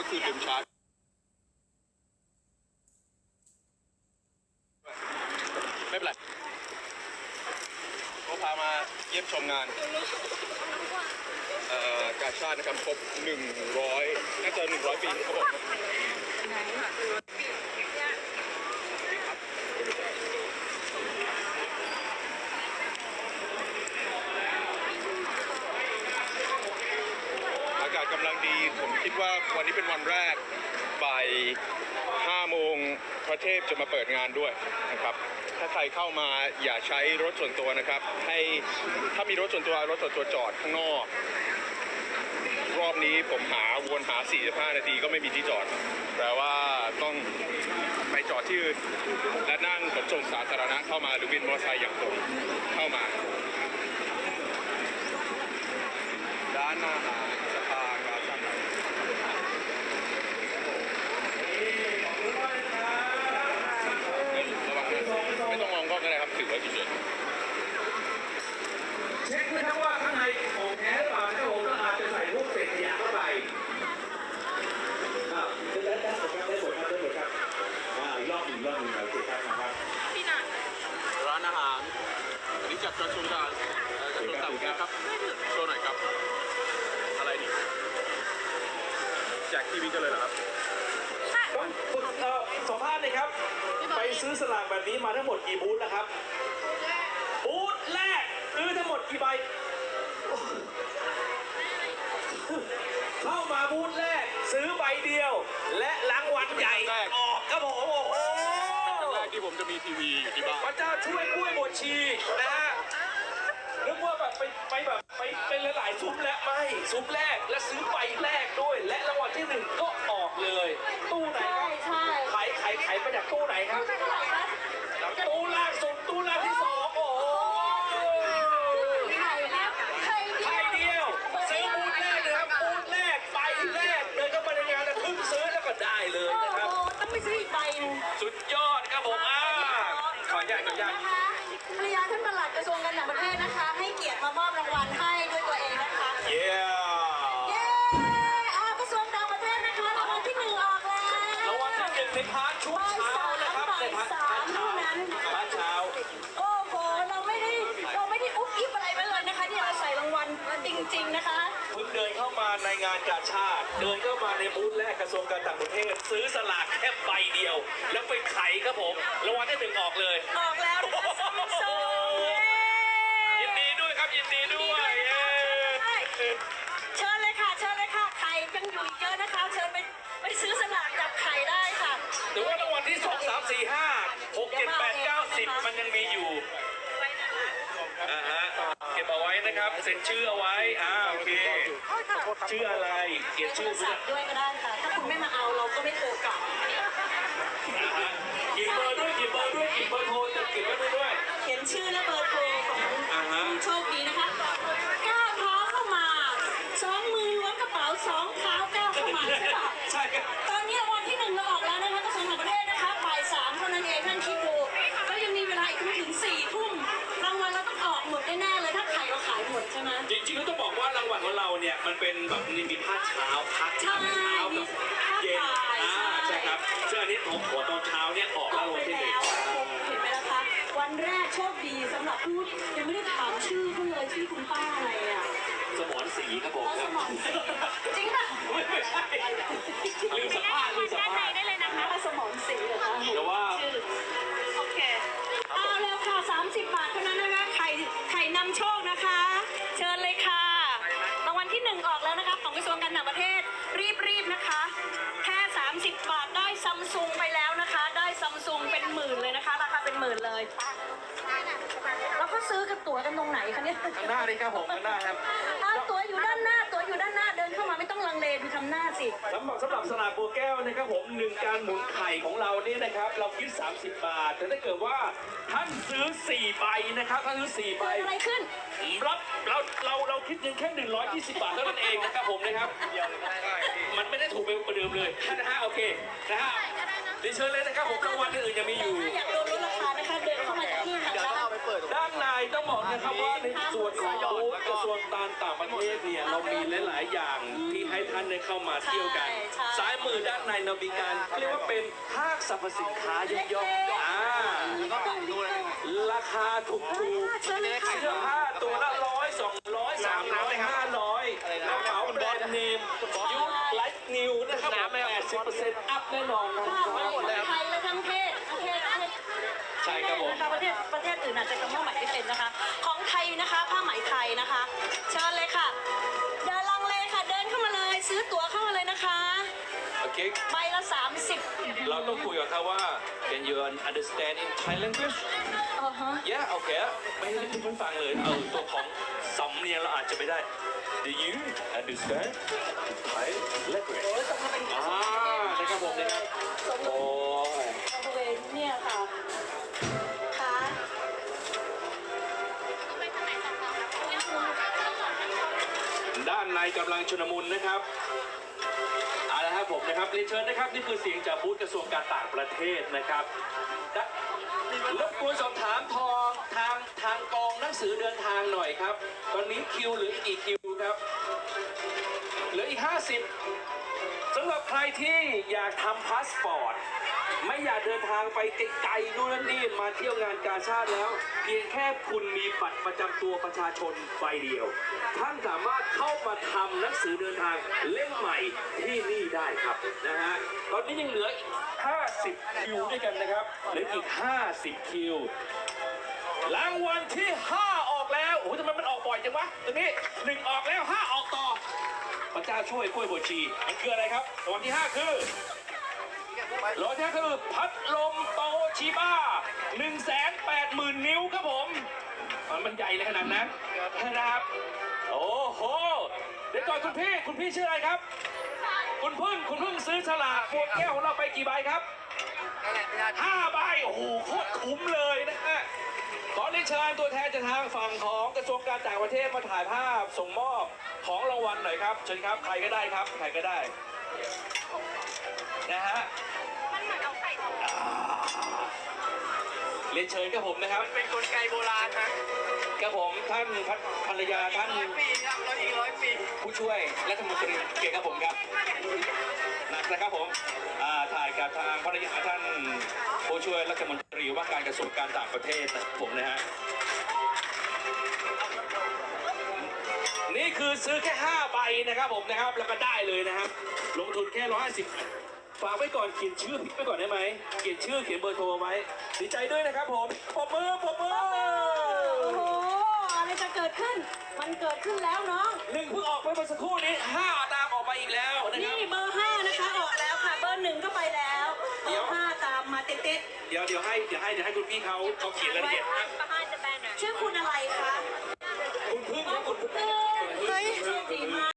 มื่อคืนลืมชาร์จไม่เป็นไรก็พามาเยี่ยมชมงานเอ่อกาชาตินะครับครบ100น่าจะ100 ปีเขาบอกนะอากาศกำลังดี ผมคิดว่าวันนี้เป็นวันแรกบ่าย5โมงพ ระเทพจะมาเปิดงานด้วยนะครับ ถ้าใครเข้ามาอย่าใช้รถส่วนตัวนะครับ ให้ถ้ามีรถส่วนตัวรถส่วนตัวจอดข้างนอก รอบนี้ผมหาวนหา 45 นาทีก็ไม่มีที่จอด แปลว่าต้องไปจอดที่อื่นและนั่งขนส่งสาธารณะเข้ามาหรือวินมอเตอร์ไซค์อย่างผมเข้ามาด้านหน้าหาภากาชาติระวังนะไม่ต้องมองกล้องก็ได้ครับถือไว้เฉย เช็คนะครับว่าข้างในของแท้หรือเปล่านะครับผมก็อาจจะใส่พวกเศษขยะเข้าไปครับได้ได้ได้หมดครับได้หมดครับได้หมดครับอ่าอีกรอบหนึ่งรอบหนึ่งโอเคครับนะครับ ๆร้านอาหารอันนี้จัดกระทรวงการเอ่อกระทรวงต่างประเทศครับโชว์หน่อยครับ อะไรนี่แจกทีวีกันเลยเหรอครับต้องฝึกเอ่อสัมภาษณ์เลยครับ ไปซื้อสลากแบบนี้มาทั้งหมดกี่บูธนะครับ บูธแรกซื้อทั้งหมดกี่ใบ เข้ามาบูธแรกซื้อใบเดียว และ ทีวีอยู่ที่บ้าน พระเจ้าช่วยกล้วยบดชีนะฮะนึกว่าแบบไปไปแบบไปเป็นหลายๆซุ้มแล้วไม่ซุ้มแรกและซื้อไปแรกด้วย และรางวัลที่หนึ่งก็ออกเลย ตู้ไหนครับใช่ขายขายขายมาจากตู้ไหนครับ จริงๆนะคะเพิ่งเดินเข้ามาในงานกาชาติ เดินเข้ามาในบูธแรกกระทรวงการต่างประเทศ ซื้อสลากแค่ใบเดียว แล้วไปไขครับผมรางวัลที่หนึ่งออกเลยออกแล้วนะคะซัมซุงเย้ยินดีด้วยครับยินดีด้วย เย้เชิญเลยค่ะเชิญเลยค่ะไข่ยังอยู่อีกเยอะนะคะ เชิญไปไปซื้อสลากจับไข่ได้ค่ะถือว่ารางวัลที่สองสามสี่ห้าหกเจ็ดแปดเก้าสิบมันยังมีอยู่ นะครับ เซ็นชื่อเอาไว้อ่าโอเค ชื่ออะไร เขียนชื่อสั่ด้วยงด้วยก็ได้ค่ะ ถ้าคุณไม่มาเอาเราก็ไม่โทรกลับอ่าฮะเขียนเบอร์ด้วยเขียนเบอร์ด้วยเขียนเบอร์โทรจะเก็บไว้ด้วย เขียนชื่อและเบอร์โทรของอ่าฮะผู้โชคดีนะคะก้าวเท้าเข้ามาสองมือล้วงกระเป๋าสองเท้าก้าวเข้ามาใช่ปะใช่ ของเราเนี่ยมันเป็นแบบนี่มีภาคเช้าพักใช่เช้ากับเย็นอ่าใช่ครับซึ่งอันนี้ของหัวตอนเช้าเนี่ยออกอแล้อวกรางไปวัลที่หนึ่งแล้วเห็นไหมล่ะคะวันแรกโชคดีสำหรับผู้ยังไม่ได้ถามชื่อเขาเลยชื่อคุณป้าอะไรอะสมอนสีครับผมอ๋อคสรับมองสีจริงป่ะ ซัมซุงไปแล้วนะคะ ได้ซัมซุงเป็นหมื่นเลยนะคะ ราคาเป็นหมื่นเลย แล้วเขาซื้อกับตั๋วกันตรงไหนคะเนี่ยข้างหน้าเลยครับผมข้างหน้าครับอ่าตั๋วอยู่ด้านหน้า ตั๋วอยู่ด้านหน้า เดินเข้ามาไม่ต้องลังเลดูทำหน้าสิ สำหรับสำหรับสลากโบวแก้วนะครับผมหนึ่งการหมุนไข่ของเราเนี่ยนะครับ เราคิด 30 บาท แต่ถ้าเกิดว่าท่านซื้อ4ใบนะครับท่านซื้อ4ใบเกิดอะไรขึ้น รับเราเราเราคิดเพียงแค่120บาทเท่านั้นเองนะครับผมนะครับ มันไม่ได้ถูกไปประเดิมเลยนะฮะโอเคนะฮะ เรียนเชิญเลยนะครับผมรางวัลอื่นๆยังมีอยู่ ถ้าอยากโดนลดราคานะคะเดินเข้ามาจากที่ทางด้านด้านในต้องบอกนะครับว่าในส่วนของบูธกระทรวงการต่างประเทศเนี่ยเรามีหลายๆอย่างที่ให้ท่านได้เข้ามาเที่ยวกัน ใช่ซ้ายเรามีการเรียกว่าเป็นห้างสรรพสินค้าย่อมๆอ่าราคาถูกถูกๆเสื้อผ้าตัวละร้อยสองร้อยสามร้อยห้าร้อยกระเป๋าแบรนด์เนมยุคไลฟ์ นิวนะครับแปดสิบเปอร์เซ็นต์อัพแน่นอนนะค่ะไม่หมดเลยไทยและทั้งประเทศประเทศประเทศใช่ครับผมนะคะประเทศประเทศอื่นอาจจะกำลังใหม่ไม่เป็นนะคะ ของไทยนะคะผ้าไหมไทยนะคะเชิญเลยค่ะ เดินลังเลค่ะ เดินเข้ามาเลยซื้อตั๋วเข้ามาเลยนะคะโอเคใบละ 30 เราต้องคุยกับเขาว่า can you understand in Thai language อ่าฮะ yeah โอเคไม่ให้เพื่อนฟังเลยเออตัวของสำเนียงเราอาจจะไม่ได้ do you understand Thai language โอ้ยตกมาเป็นอ่านะครับผมนะครับโอ้ยบริเวณเนี่ยค่ะค่ะด้านในกำลังชุนมุนนะครับเอาละครับ ผมนะครับเรียนเชิญนะครับนี่คือเสียงจากบูธกระทรวงการต่างประเทศนะครับและรบกวนสอบถามทองทางทางกองหนังสือเดินทางหน่อยครับ ตอนนี้คิวหรืออีกกี่คิวครับเหลืออีก 50สำหรับ ใครที่อยากทำพาสปอร์ต ไม่อยากเดินทางไปไกลๆนู่นนี่มาเที่ยวงานกาชาติแล้ว เพียงแค่คุณมีบัตรประจำตัวประชาชนใบเดียว ท่านสามารถเข้ามาทำหนังสือเดินทางเล่มใหม่ที่นี่ได้ครับนะฮะตอนนี้ยังเหลืออีก 50 คิวด้วยกันนะครับเหลืออีก 50 คิวรางวัลที่ 5 ออกแล้วโอ้โหทำไมมันออกบ่อยจังวะตัวนี้ 1 ออกแล้ว5 เจ้าช่วยกล้วยบวชชีมันคืออะไรครับรางวัลที่ 5 คือรางวัลที่ห้าคือพัดลมโตชิบ้า1 8 0 0 0 0 นิ้วครับผม มันมันใหญ่เลยขนาดนั้นนะครับโอ้โห เดี๋ยวก่อนคุณพี่ คุณพี่ชื่ออะไรครับ คุณพึ่ง คุณพึ่งซื้อฉลากพวงแก้วของเราไปกี่ใบครับห้าใบ โอ้โห โคตรคุ้มเลย นะฮะขอเรียนเชิญตัวแทนจากทางฝั่งของกระทรวงการต่างประเทศมาถ่ายภาพส่งมอบของรางวัลหน่อยครับเชิญครับใครก็ได้ครับใครก็ได้นะฮะอ่าเรียนเชิญครับผมนะครับ เป็นกลไกโบราณนะ ครับผมท่านพัภรรยาท่านร้อยปีครับร้อยอีกร้อยปีผู้ช่วยรัฐมนตรีเกียรติครับผมครับนะนะครับผมอ่าถ่ายกับทางภรรยาท่านผู้ช่วยรัฐมนตรีว่าการกระทรวงการต่างประเทศนะครับผมนะฮะนี่คือซื้อแค่ 5 ใบนะครับผมนะครับแล้วก็ได้เลยนะครับ ลงทุนแค่ 150 ฝากไว้ก่อนเขียนชื่อพี่ไว้ก่อนได้ไหมเขียนชื่อเขียนเบอร์โทรไว้ดีใจด้วยนะครับผมปรบมือปรบมือ กิดขึ้น มันเกิดขึ้นแล้วน้อง หนึ่งเพิ่งออกไปเมื่อสักครู่นี้ห้าตามออกไปอีกแล้วนะครับ นี่เบอร์ห้านะคะออกแล้วค่ะ เบอร์หนึ่งก็ไปแล้วเบเดี๋อยวร์ห้าตามมาติดติดเดี๋ยวเดี๋ยวให้เดี๋ยวให้เดี๋ยวให้คุณพี่เขาเขาเขียนรายละเอียดนะๆชื่อคุณอะไรคะ